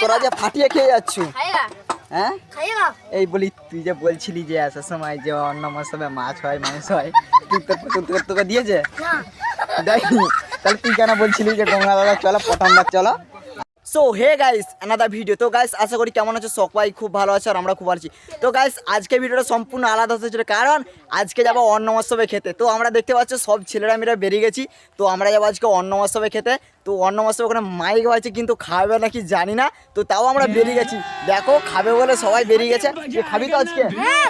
তোরা যে ফাটিয়ে খেয়ে যাচ্ছ। হ্যাঁ? এই বলি তুই যে বলছিলি যে আসার সময় যে অন্য মৌসুমে মাছ হয় মাংস হয় তুই তো তোকে তোকে দিয়েছে? দেখ তাহলে তুই কেন বলছিলি যে গঙ্গা দাদা চলো প্রথমবার চলো। So hey guys another video তো গাইস আশা করি কেমন আছো? সবাই খুব ভালো আছে আর আমরা খুব ভালো আছি। তো গাইস আজকে ভিডিওটা সম্পূর্ণ আলাদা হতে কারণ আজকে যাব অন্ন মহোৎসবে খেতে। তো আমরা দেখতে পাচ্ছ সব ছেলেরা মেয়েরা বেরিয়ে গেছি। তো আমরা যাব আজকে অন্ন মহোৎসবে খেতে। তো অন্ন মহোৎসবে ওখানে মাইক আছে কিন্তু খাবে নাকি জানি না। তো তাও আমরা বেরিয়ে গেছি। দেখো খাবে বলে সবাই বেরিয়ে গেছে। যে খাবি তো আজকে? হ্যাঁ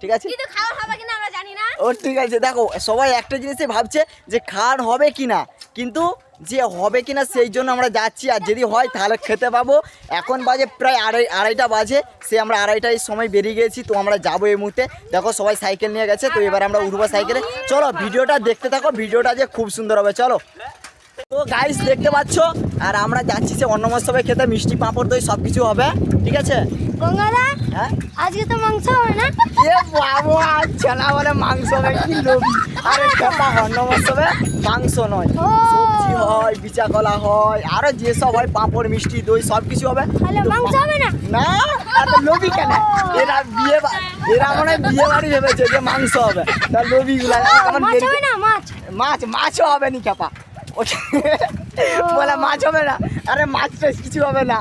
ঠিক আছে? ও ঠিক আছে। দেখো সবাই একটা জিনিসই ভাবছে যে খাওয়ার হবে কি না কিন্তু যে হবে কি না সেই জন্য আমরা যাচ্ছি আর যদি হয় তাহলে খেতে পাবো। এখন বাজে প্রায় আড়াই আড়াইটা বাজে সে আমরা আড়াইটায় সময় বেরিয়ে গেছি তো আমরা যাব এই মুহূর্তে। দেখো সবাই সাইকেল নিয়ে গেছে তো এবার আমরা উঠবো সাইকেলে। চলো ভিডিওটা দেখতে থাকো ভিডিওটা যে খুব সুন্দর হবে চলো। তো গাইস দেখতে পাচ্ছ আর আমরা যাচ্ছি সে অন্ন মহোৎসবে খেতে মিষ্টি পাঁপড় দই সব কিছু হবে ঠিক আছে? গঙ্গাদা হ্যাঁ? আজকে তো মাংস হবে না? এ বাবা ছেলা বলে মাংস হবে কি আরে অন্ন মহোৎসবে মাংস নয়। সবজি হয় বিচা কলা হয় আরও যেসব হয় পাঁপড় মিষ্টি দই সব কিছু হবে মাংস হবে না? না এত লোভী কেন? এরা বিয়ে এরা মনে হয় বিয়ে বাড়ি ভেবেছে যে মাংস হবে। তার লোভী গুলা মাছ? মাছও হবে নি খেপা। বলে মাছ হবে না। আরে মাছ টাছ কিছু হবে না?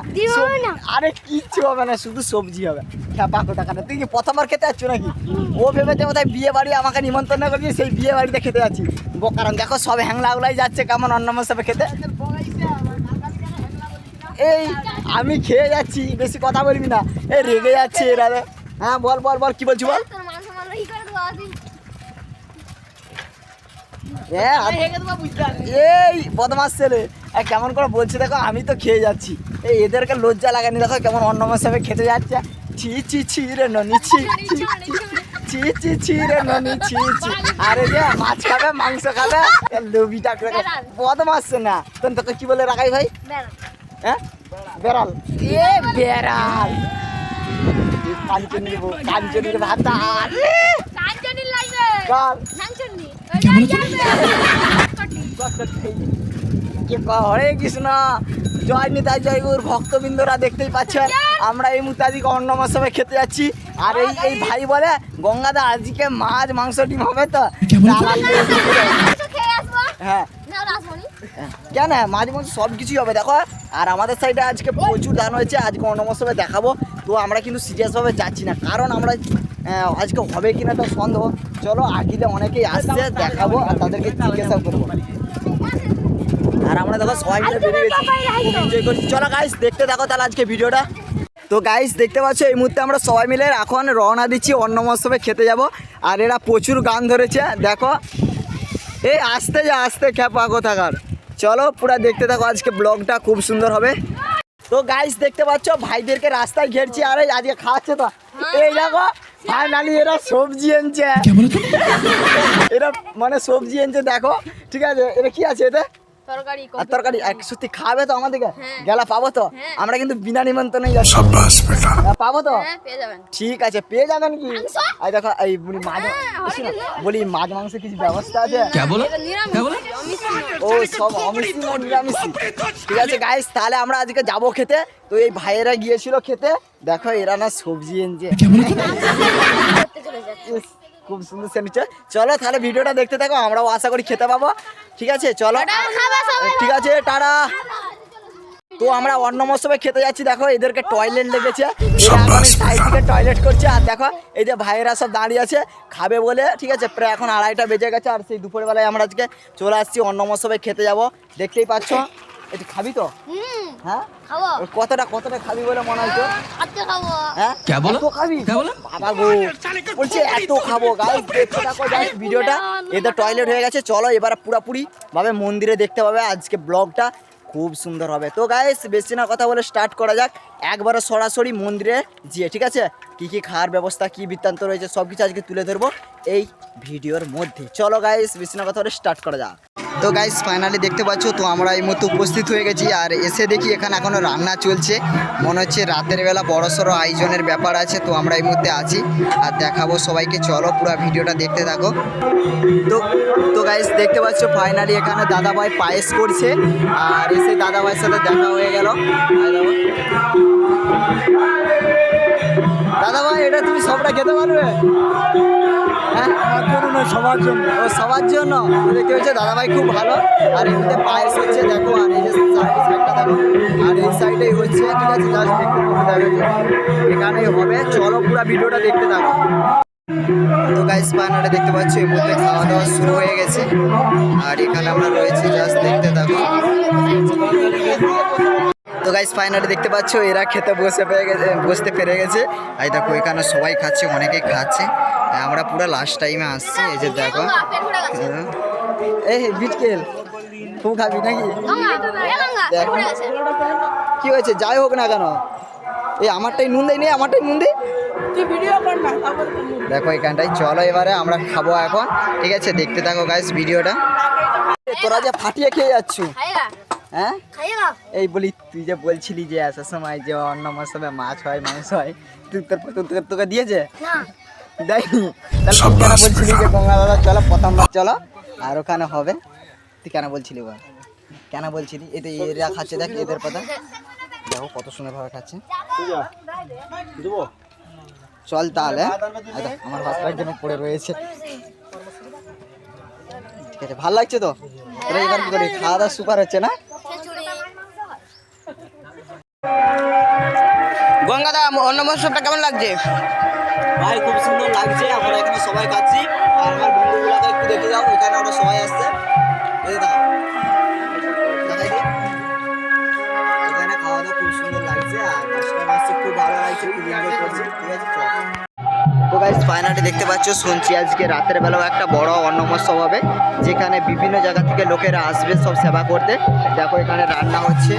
আরে কিচ্ছু হবে না শুধু সবজি হবে। খেপা কোথা কাটা তুই কি প্রথমবার খেতে যাচ্ছ নাকি? ও ভেবেছে বোধহয় বিয়ে বাড়ি আমাকে নিমন্ত্রণ করছি সেই বিয়ে বাড়িতে খেতে যাচ্ছি। কারণ দেখো সব হ্যাংলাগুলাই যাচ্ছে, কেমন অন্য মশাবে খেতে। এই, আমি খেয়ে যাচ্ছি, বেশি কথা বলবি না। এই, রেগে যাচ্ছে এরা হ্যাঁ বল বল বল, কি বলছি বল? এই, বদমাস ছেলে। কেমন করে বলছে দেখো, আমি তো খেয়ে যাচ্ছি। এই এদেরকে লজ্জা লাগানি দেখো, কেমন অন্য মশাবে খেতে যাচ্ছে। ছি ছি ছি রে ননি ছি। ছি, ছি, ছি রে ননি ছি ছি। আরে যে মাছ খাবে মাংস খাবে এ লোভিটা করে বদমাস না। তোর তোকে কি বলে রাখাই ভাই? হ্যাঁ বেড়াল। এ বেড়াল। এ কাঞ্চনি দেবো কাঞ্চনির ভাতা কাঞ্চনি লাগবে। কাল কাঞ্চনি কে কৃষ্ণ। জয় নিতাই জয় গুর। ভক্তবৃন্দরা দেখতেই পাচ্ছেন আমরা এই মুহূর্তে আজকে অন্ন মশাবে খেতে যাচ্ছি। আর এই এই ভাই বলে গঙ্গাদা আজকে মাছ মাংস ডিম হবে তো। হ্যাঁ। কেন? মাছ মাংস সব কিছুই হবে দেখো। আর আমাদের সাইডে আজকে প্রচুর ধান হয়েছে আজকে অন্ন মশাবে দেখাবো। তো আমরা কিন্তু সিরিয়াসভাবে যাচ্ছি না কারণ আমরা আজকে হবে কিনা তো সন্দেহ। চলো আগিলে অনেকেই আসছে দেখাবো আর তাদেরকে জিজ্ঞাসা করব। আর আমরা দেখো সবাই মিলে বেরিয়ে গেছি। এনজয় করছি। চলো গাইস দেখতে দেখো তাহলে আজকে ভিডিওটা। তো গাইস দেখতে পাচ্ছ এই মুহূর্তে আমরা সবাই মিলে এখন রওনা দিচ্ছি অন্ন মহোৎসবে খেতে যাব। আর এরা প্রচুর গান ধরেছে। দেখো এই আসতে যা আসতে খ্যাপা কোথাকার। চলো পুরা দেখতে থাকো আজকে ব্লগটা খুব সুন্দর হবে। তো গাইস দেখতে পাচ্ছ ভাইদেরকে রাস্তায় ঘেরছি। আরে আজকে খাওয়াচ্ছে তো। এই দেখো ফাইনালি এরা সবজি এনেছে। এরা মানে সবজি এনেছে দেখো। ঠিক আছে এটা কি আছে এটা তরকারি সত্যি খাবে তো আমাদেরকে? তো? আমরা কিন্তু বিনা পাবো তো? ঠিক আছে পেয়ে যাবেন কি? বলি মাছ কিছু ব্যবস্থা আছে? ও সব ঠিক আছে তাহলে আমরা আজকে যাব খেতে। তো এই ভাইয়েরা গিয়েছিল খেতে। দেখো এরা না সবজি এনজে খুব সুন্দর স্যান্ডউইচটা চলো তাহলে ভিডিওটা দেখতে থাকো আমরাও আশা করি খেতে পাবো। ঠিক আছে চলো। ঠিক আছে টাটা। তো আমরা অন্য মৌসুমে খেতে যাচ্ছি দেখো এদেরকে টয়লেট লেগেছে। টয়লেট করছে আর দেখো এই যে ভাইয়েরা সব দাঁড়িয়ে আছে খাবে বলে। ঠিক আছে প্রায় এখন আড়াইটা বেজে গেছে আর সেই দুপুরবেলায় আমরা আজকে চলে আসছি অন্য মৌসুমে খেতে যাব। দেখতেই পাচ্ছ। একটু খাবি তো? হ্যাঁ? খাব। কতটা কতটা বলে মনে হয় হ্যাঁ? কে বলো? তো টয়লেট হয়ে গেছে চলো এবার পুরাপুরি ভাবে মন্দিরে দেখতে পাবে আজকে ব্লগটা খুব সুন্দর হবে। তো গাইস বেশি না কথা বলে স্টার্ট করা যাক। একবারে সরাসরি মন্দিরে যেয়ে ঠিক আছে? কী কী খাওয়ার ব্যবস্থা কী বৃত্তান্ত রয়েছে সব কিছু আজকে তুলে ধরবো এই ভিডিওর মধ্যে। চলো গাইস বেশি না কথা বলে স্টার্ট করা যাক। তো গাইস ফাইনালি দেখতে পাচ্ছ, তো আমরা এই মুহূর্তে উপস্থিত হয়ে গেছি আর এসে দেখি এখানে এখনও রান্না চলছে। মনে হচ্ছে রাতের বেলা বড় সড়ো আয়োজনের ব্যাপার আছে, তো আমরা এই মুহূর্তে আছি। আর দেখাবো সবাইকে, চলো পুরো ভিডিওটা দেখতে থাকো। তো তো গাইস দেখতে পাচ্ছ ফাইনালি এখানে দাদাভাই পায়েস করছে। আর এসে দাদাভাইয়ের সাথে দেখা হয়ে গেল। দাদাভাই, এটা তুমি সবটা খেতে পারবে? হ্যাঁ সবার জন্য। ও, সবার জন্য? দেখতে হচ্ছে দাদাভাই খুব ভালো। আর এমনিতে পায়েস হচ্ছে, দেখো, আর এই যে সাইড সাইডটা দেখো। আর এই সাইডেই হচ্ছে, ঠিক আছে জাস্ট দেখা এখানেই হবে। চলো পুরো ভিডিওটা দেখতে থাকো। তো গাইস পানাটা দেখতে পাচ্ছ, এই মুহূর্তে খাওয়া দাওয়া শুরু হয়ে গেছে। আর এখানে আমরা রয়েছি জাস্ট দেখতে থাকো। তো গাইস ফাইনালি দেখতে পাচ্ছ, এরা খেতে বসে পেয়ে গেছে, বসতে পেরে গেছে। এই দেখো, এখানে সবাই খাচ্ছে, অনেকেই খাচ্ছে। আমরা পুরো লাস্ট টাইমে আসছি, এই যে দেখো। ভরে এই বিটকেল খুব খাবি নাকি? কি হয়েছে? যাই হোক না কেন। এই আমারটাই নুন দেয় নেই আমারটাই নুন দে। তুই ভিডিও কর না তারপর দেখো এখানটায়, চলো এবারে, আমরা খাব এখন। ঠিক আছে, দেখতে থাকো গাইস ভিডিওটা। তোরা যে ফাটিয়ে খেয়ে যাচ্ছ। হ্যাঁ? এই বলি, তুই যে বলছিলি যে আসার সময় যে অন্য মৌসুমে মাছ হয়, মাংস হয়, তুই তোর- তোকে দিয়েছে? তুই কেন বলছিলি যে গঙ্গা দাদা চলো প্রথমবার চলো? আর ওখানে হবে? তুই কেন বলছিলি বল? কেন বলছিলি? এরা খাচ্ছে দেখ এদের কথা দেখো কত সুন্দরভাবে খাচ্ছে। দেবো? চল তাহলে আমার পড়ে রয়েছে। ঠিক আছে ভালো লাগছে তো? তাহলে এবার কি করি খাওয়া দাওয়া সুপার হচ্ছে না? গঙ্গাদা অন্য মৌসুমটা কেমন লাগছে? ভাই, খুব সুন্দর লাগছে, আমরা এখানে সবাই খাচ্ছি। আর আমার বন্ধুগুলোকে একটু দেখে যাও, এখানে আমরা সবাই আসছে। এখানে খুব সুন্দর লাগছে, আর ঠিক আছে তো গাইস ফাইনালি দেখতে পাচ্ছ, শুনছি আজকে রাতের বেলাও একটা বড় অন্নমোৎসব হবে, যেখানে বিভিন্ন জায়গা থেকে লোকেরা আসবে সব সেবা করতে। দেখো, এখানে রান্না হচ্ছে।